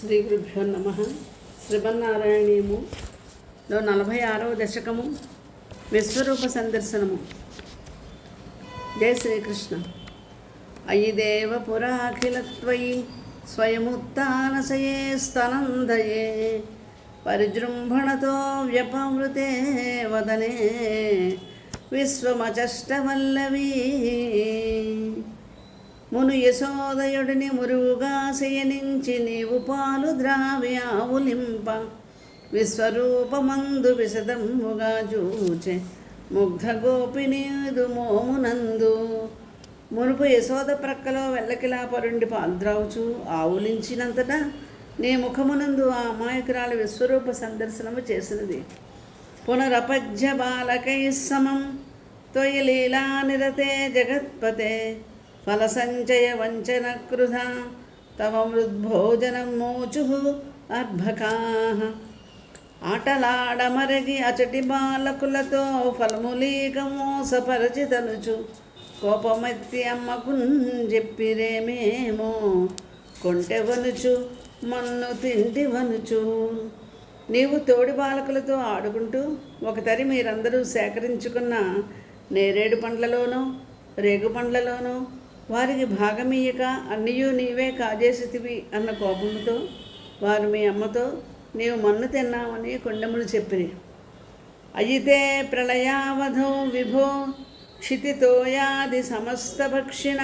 శ్రీ గురుభ్యో నమ శ్రీమన్నారాయణీయములో నలభై ఆరవ దశకము. విశ్వరూప సందర్శనము. జయ శ్రీకృష్ణ. అయి దేవ పురాఖిలత్వయి స్వయముత్నశయే స్తనందయే పరిజృంభణతో వ్యపమృతే వదనే. విశ్వమచష్టవల్లవీ మును యశోదయుడిని మురుగా శయనించి నీవు పాలు ద్రావి ఆవులింప విశ్వరూపమందు విశదముగా చూచే. ముగ్ధ గోపినీదు మోమునందు. మునుపు యశోద ప్రక్కలో వెల్లకిలా పరుండి పాల్ద్రావుచు ఆవులించినంతటా నీ ముఖమునందు ఆ అమాయకురాలు విశ్వరూప సందర్శనము చేసినది. పునరపజ్య బాలకై సమం. త్వయి లీలా నిరతే జగత్పతే. ఫలసంచయ వంచన కృధ తవ మృద్భోజనం మోచు అర్భకా ఆటలాడమరగి అచటి బాలకులతో ఫలములీక మోసపరచితనుచు కోపమెత్తి అమ్మకు చెప్పిరేమేమో కొంటెవనుచు మన్ను తింటివనుచు నీవు తోడి బాలకులతో ఆడుకుంటూ ఒకతరి మీరందరూ సేకరించుకున్న నేరేడు పండ్లలోనూ రేగు పండ్లలోనూ వారికి భాగమీయక అన్నీయూ నీవే కాజేసితివి అన్న కోపంతో వారు మీ అమ్మతో నీవు మన్ను తిన్నామని కొండములు చెప్పిరి. అయితే ప్రళయావధో విభో క్షితితోయాది సమస్తభక్షిణ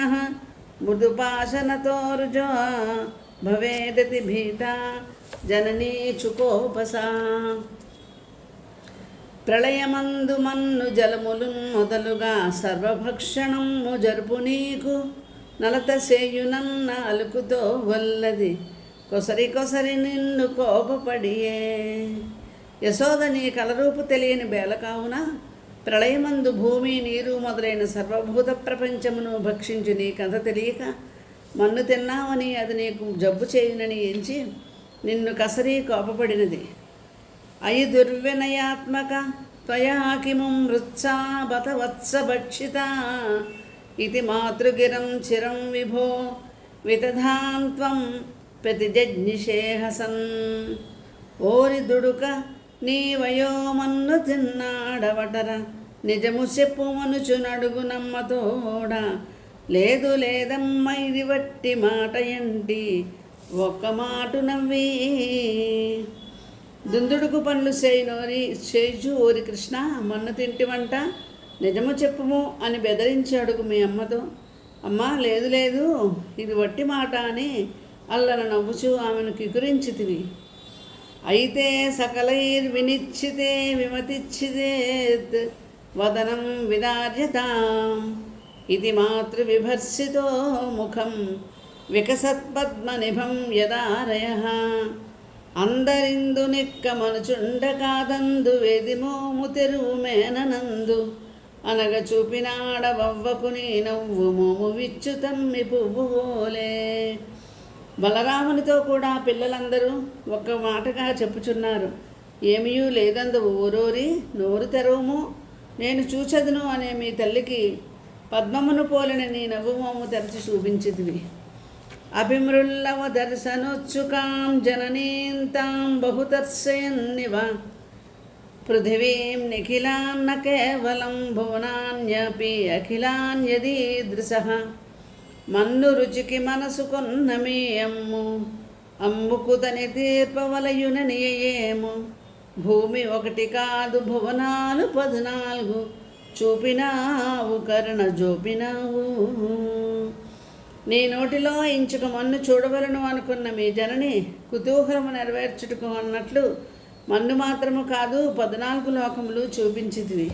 మృదుపాసనతో రుజో భవేదతి భీత జననీ చుకోపసా. ప్రళయమందు మన్ను జలములు మొదలుగా సర్వభక్షణము జరుపు నీకు. నలత సేయునన్న అలుకుతో వల్లది. కొసరి కొసరి నిన్ను కోపపడియే. యశోద నీ కలరూపు తెలియని బేల కావున ప్రళయమందు భూమి నీరు మొదలైన సర్వభూత ప్రపంచమును భక్షించు నీ కథ తెలియక మన్ను తిన్నావని అది నీకు జబ్బు చేయునని ఎంచి నిన్ను కసరి కోపపడినది. అయి దుర్వినయాత్మక త్వయా కిము మృత్సా బత వత్సభక్షిత ఇది మాతృగిరం చిరం విభో వితధాంత్వం ప్రతిజజ్ఞిషేహసన్ ఓరి దుడుక నీ వయోమన్ను తిన్నాడవటర నిజము చెప్పుమనుచు నడుగు నమ్మతోడ లేదు లేదమ్మా ఇది వట్టి మాట ఎంటి ఒక్క మాటు నవ్వి. దుందుడుకు పనులు చేయనోరి చేజు ఓరి కృష్ణ మొన్న తింటివంట నిజము చెప్పుము అని బెదిరించి అడుగు మీ అమ్మతో. అమ్మా లేదు లేదు ఇది వట్టి మాట అని అల్లన నవ్వుచు ఆమెను కికురించితివి. అయితే సకలైర్ వినిచ్చితే విమతిచ్చిదేత్ వదనం విదార్యతాం. ఇది మాతృవిభర్సితో ముఖం వికసత్పద్మనిభం యదారయ. అందరిందు నిక్క మనుచుండ కాదందు వేదిమోము తెరువు మేననందు. అనగ చూపినాడవవ్వకు నీ నవ్వు మోము విచ్చు తమ్మి పువ్వు పోలే బలరామునితో కూడా పిల్లలందరూ ఒక్క మాటగా చెప్పుచున్నారు. ఏమీయూ లేదందు ఊరూరి నోరు తెరవుము. నేను చూచదును అనే మీ తల్లికి పద్మమును పోలిన నీ నవ్వుమోము తెరచి చూపించితివి. అభిమృల్లవ దర్శనోత్సుకాం జననీంతాం బహుదర్శయన్నివ పృథివీం నిఖిలాన్న కేవలం భువనాన్యపి అఖిలాన్యదీదృశ మన్ను రుచికి మనసు కొన్న అమ్ము. అమ్ముకుతని తీర్పవలయుననియేము భూమి ఒకటి కాదు భువనాలు పద్నాలుగు. చూపినావు కరుణ జోపినావు. నీ నోటిలో ఇంచుక మన్ను చూడవలను అనుకున్న మీ జనని కుతూహలము నెరవేర్చుటకు అన్నట్లు మన్ను మాత్రము కాదు పద్నాలుగు లోకములు చూపించితివి.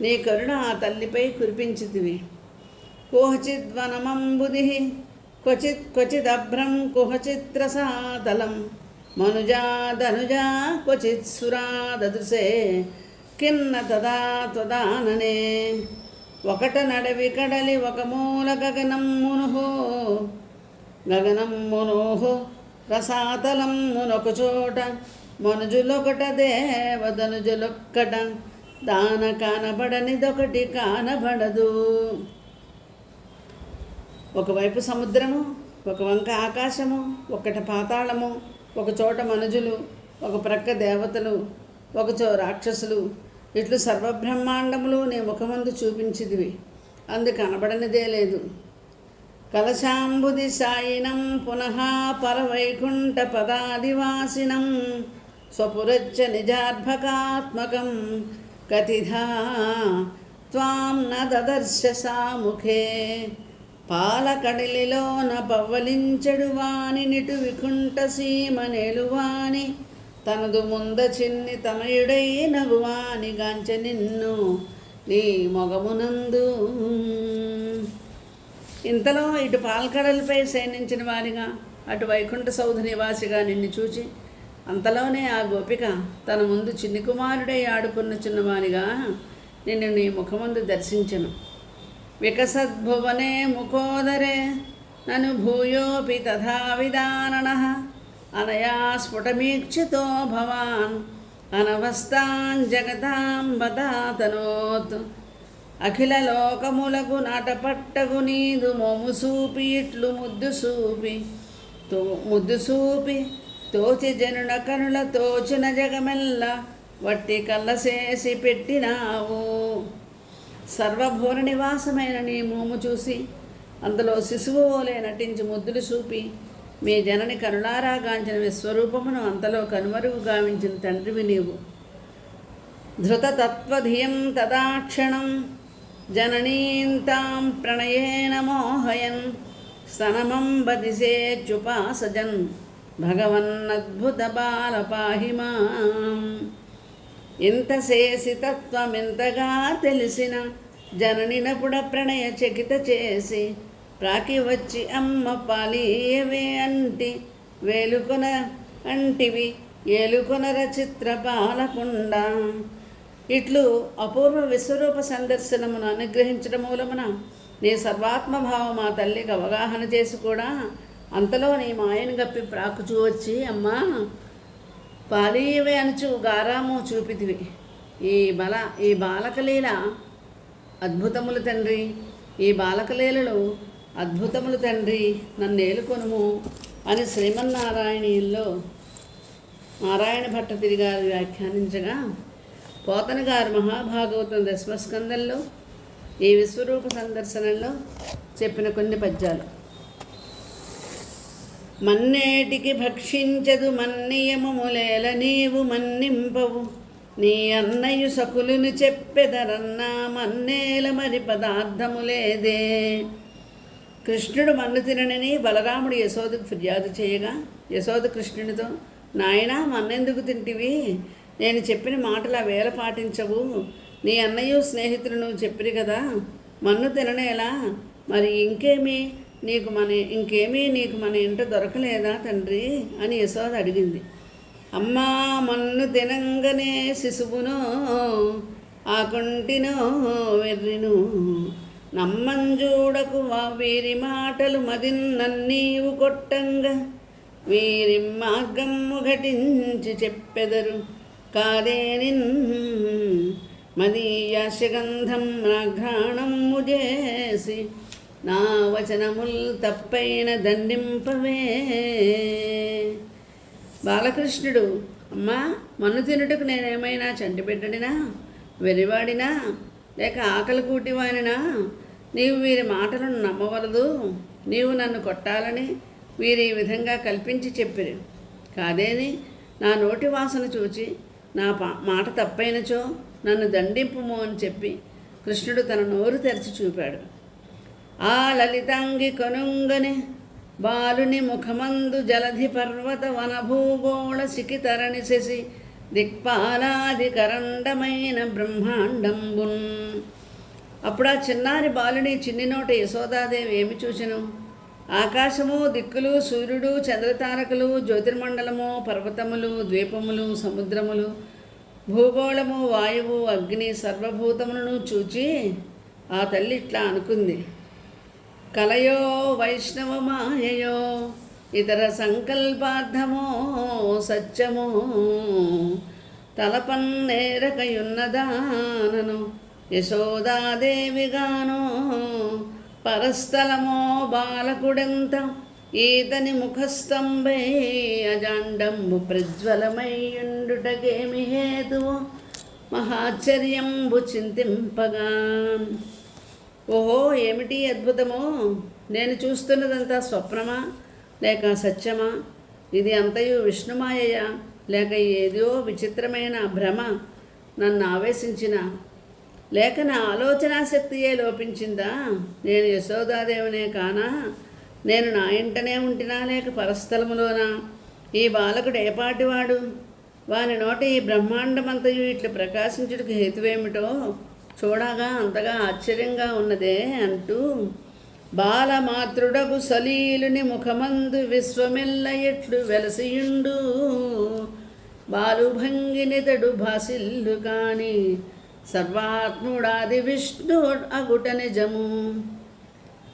నీ కరుణ ఆ తల్లిపై కురిపించితివి. కుహచిద్వనమంబుది క్వచిత్ క్వచిదభ్రం కుహచిత్రసాతలం మనుజా ధనుజా క్వచిత్ సురా దదృశే కిన్న తదా త్వదాననే. ఒకట నడవి కడలి ఒక మూల గగనం మునుహో గగనం మునుహో రసాతలం మునొక చోట. మనుజులొకట దేవదనుజులొక్కట దాన కానబడనిదొకటి కానబడదు. ఒకవైపు సముద్రము ఒక వంక ఆకాశము ఒకట పాతాళము ఒక చోట మనుజులు ఒక ప్రక్క దేవతలు ఒకచో రాక్షసులు ఇట్లు సర్వబ్రహ్మాండములు నీ ముఖమందు చూపించిదివి అందు కనబడనిదే లేదు. కలశాంబుది సాయినం పునః పరవైకుంఠ పదాదివాసినం స్వపురచ్చ నిజార్భకాత్మకం కతిధా త్వాం న దదర్శ సాముఖే. పాలకడలిలోన న వాని నిటు వికుంఠ సీమ నెలువాని తనదు ముంద చిన్ని తనయుడై నగువానిగాంచె నిన్ను నీ మొగమునందు. ఇంతలో ఇటు పాల్కడలపై శయనించిన వారిగా అటు వైకుంఠ సౌధ నివాసిగా నిన్ను చూచి అంతలోనే ఆ గోపిక తన ముందు చిన్ని కుమారుడై ఆడుకున్న చిన్నవానిగా నిన్ను నీ ముఖముందు దర్శించను. వికసద్భువనే ముఖోదరే నను భూయోపి తథా విదానన అనయా స్ఫుటమీక్షితో భవాన్ అనవస్థాన్ జగతాం బదాతనోత్ అఖిల లోకములకు నాటపట్టగు నీదు మోము సూపి ఇట్లు ముద్దు సూపి తో ముద్దు సూపి తోచి జనుడ కనుల తోచిన జగమెల్ల వట్టి కళ్ళసేసి పెట్టినావు సర్వభూర నివాసమైన నీ మోము చూసి అందులో శిశువు ఓలే నటించి ముద్దులు చూపి మీ జనని కరుణారాగాంచిన విశ్వరూపమును అంతలో కనుమరుగు గావించిన తండ్రివి నీవు. ధృతతత్వధియం తదాక్షణం జననీంతాం ప్రణయేన మోహయన్ స్తనమంబదిసేచ్యుపాసజన్ భగవన్నద్భుత బాల పాహి మాం. ఎంత చేసి తత్వమెంతగా తెలిసిన జననినపుడ ప్రణయ చకిత చేసి ప్రాకి వచ్చి అమ్మ పాలీయవే అంటి? వేలుకొన అంటివి ఏలుకొనర చిత్ర పాలకుండ ఇట్లు అపూర్వ విశ్వరూప సందర్శనమును అనుగ్రహించడం మూలమున నీ సర్వాత్మభావం మా తల్లికి అవగాహన చేసి కూడా అంతలో నీ మాయను గప్పి ప్రాకుచూ వచ్చి అమ్మా పాలీయవే అనుచు గారాము చూపితివి. ఈ బల ఈ బాలకలీల అద్భుతములు తండ్రి. ఈ బాలకలీలలో అద్భుతములు తండ్రి నన్ను ఏలుకొనుము అని శ్రీమన్నారాయణీయుల్లో నారాయణ భట్టతిరి గారు వ్యాఖ్యానించగా పోతన గారు మహాభాగవతం దశమస్కందంలో ఈ విశ్వరూప సందర్శనంలో చెప్పిన కొన్ని పద్యాలు. మన్నేటికి భక్షించదు మన్నియమములేల నీవు మన్నింపవు. నీ అన్నయ్య సకులును చెప్పెదరన్నా మన్నేల మరి పదార్థము లేదే కృష్ణుడు మన్ను తిననని బలరాముడు యశోదకు ఫిర్యాదు చేయగా యశోద కృష్ణునితో నాయనా మన్నెందుకు తింటివి? నేను చెప్పిన మాటలు అవేళ వేల పాటించవు. నీ అన్నయ్య స్నేహితులను చెప్పిరి కదా. మన్ను తిననేలా మరి ఇంకేమి? నీకు మన ఇంకేమీ నీకు మన ఇంట దొరకలేదా తండ్రి అని యశోద అడిగింది. అమ్మా మన్ను తినంగనే శిశువును ఆకుంటినో వెర్రిను నమ్మంజూడకు వా వీరి మాటలు మదిన్నీవు కొట్టంగా. వీరి మార్గము ఘటించి చెప్పెదరు. కాదేని మదీయాశగంధం నాఘ్రాణము చేసి నా వచనముల్ తప్పైన దండింపవే. బాలకృష్ణుడు అమ్మా మన్ను తినుటకు నేనేమైనా చంటి బిడ్డడినా వెరివాడినా లేక ఆకలి కూటివానినా నీవు వీరి మాటలను నమ్మవలదు. నీవు నన్ను కొట్టాలని వీరు ఈ విధంగా కల్పించి చెప్పిరి. కాదేని నా నోటి వాసన చూచి నా పా మాట తప్పైనచో నన్ను దండింపుము అని చెప్పి కృష్ణుడు తన నోరు తెరిచి చూపాడు. ఆ లలితాంగి కొనుంగని బాలుని ముఖమందు జలధి పర్వత వనభూగోళ సికితరణి శశి దిక్పాలాది కరండమైన బ్రహ్మాండంబున్. అప్పుడు ఆ చిన్నారి బాలుని చిన్నినోట యశోదాదేవి ఏమి చూచెను? ఆకాశము దిక్కులు సూర్యుడు చంద్రతారకులు జ్యోతిర్మండలము పర్వతములు ద్వీపములు సముద్రములు భూగోళము వాయువు అగ్ని సర్వభూతములను చూచి ఆ తల్లి ఇట్లా అనుకుంది. కలయో వైష్ణవ మాయయో ఇతర సంకల్పార్థమో సత్యమో తలపన్నేరకయున్నదానను యశోదాదేవిగానో పరస్థలమో బాలకుడెంత? ఈతని ముఖస్తంభై అజాండంబు ప్రజ్వలమయ్యుండుటకేమి హేతువు? మహాచర్యంబు చింతింపగా. ఓహో ఏమిటి అద్భుతమో? నేను చూస్తున్నదంతా స్వప్నమా? లేక సత్యమా? ఇది అంతయు విష్ణుమాయయా? లేక ఏదో విచిత్రమైన భ్రమ? నన్ను ఆవేశించిన లేక నా ఆలోచనా శక్తియే లోపించిందా? నేను యశోదాదేవనే కానా? నేను నా ఇంటనే ఉంటినా లేక పరస్థలములోనా? ఈ బాలకుడు ఏపాటివాడు వాని నోట ఈ బ్రహ్మాండమంతయు ఇట్లు ప్రకాశించుటకు హేతువేమిటో చూడగా అంతగా ఆశ్చర్యంగా ఉన్నదే అంటూ బాలమాతృడగు సలీలుని ముఖమందు విశ్వమెల్ల ఎట్లు వెలసియుండు బాలుభంగినితడు భాసిల్లు కానీ సర్వాత్ముడాది విష్ణు అగుట నిజము.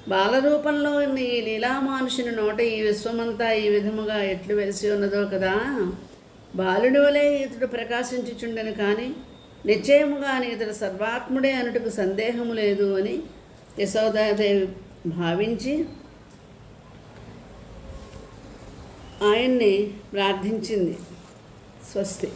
బాలరూపంలో ఉన్న ఈ లీలామానుషుని నోట ఈ విశ్వమంతా ఈ విధముగా ఎట్లు వెలిసి ఉన్నదో కదా. బాలుడి వలె ఇతడు ప్రకాశించుచుండెను కానీ నిశ్చయముగా ఇతడు సర్వాత్ముడే అనుటకు సందేహము లేదు అని యశోదాదేవి భావించి ఆయన్ని ప్రార్థించింది. స్వస్తి.